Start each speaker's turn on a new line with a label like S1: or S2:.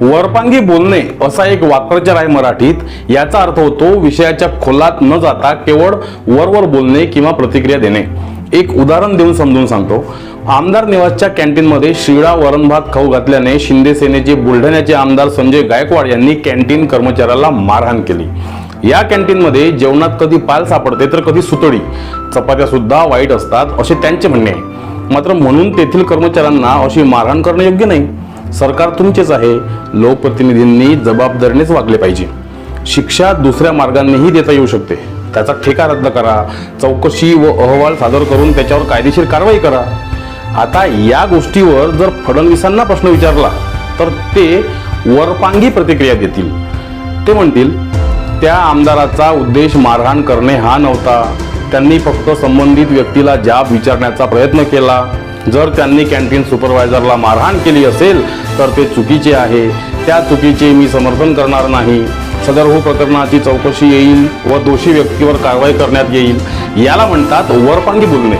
S1: वरपांगी बोलणे असा एक वाक्प्रचार आहे मराठीत. याचा अर्थ होतो विषयाच्या खोलात न जाता केवळ वरवर बोलणे किंवा प्रतिक्रिया देणे. एक उदाहरण देऊन समजून सांगतो. आमदार निवासच्या कॅन्टीनमध्ये शिळा वरणभात खाऊ घातल्याने शिंदे सेनेचे बुलढाण्याचे आमदार संजय गायकवाड यांनी कॅन्टीन कर्मचाऱ्याला मारहाण केली. या कॅन्टीनमध्ये जेवणात कधी पाल सापडते तर कधी सुतळी. चपात्या सुद्धा वाईट असतात असे त्यांचे म्हणणे आहे. मात्र म्हणून तेथील कर्मचाऱ्यांना अशी मारहाण करणे योग्य नाही. सरकार तुमचेच आहे. लोकप्रतिनिधींनी जबाबदारीनेच वागले पाहिजे. शिक्षा दुसऱ्या मार्गांनीही देता येऊ शकते. त्याचा ठेका रद्द करा. चौकशी व अहवाल सादर करून त्याच्यावर कायदेशीर कारवाई करा. आता या गोष्टीवर जर फडणवीसांना प्रश्न विचारला तर ते वरपांगी प्रतिक्रिया देतील. ते म्हणतील त्या आमदाराचा उद्देश मारहाण करणे हा नव्हता. त्यांनी फक्त संबंधित व्यक्तीला जाब विचारण्याचा प्रयत्न केला. जर त्यांनी कॅन्टीन सुपरवायझरला मारहाण केली असेल तर ते चुकीचे आहे. त्या चुकीचे मी समर्थन करणार नाही. सदर हो प्रकरणाची चौकशी येईल व दोषी व्यक्तीवर कारवाई करण्यात येईल. याला म्हणतात वरपांगी बोलणे.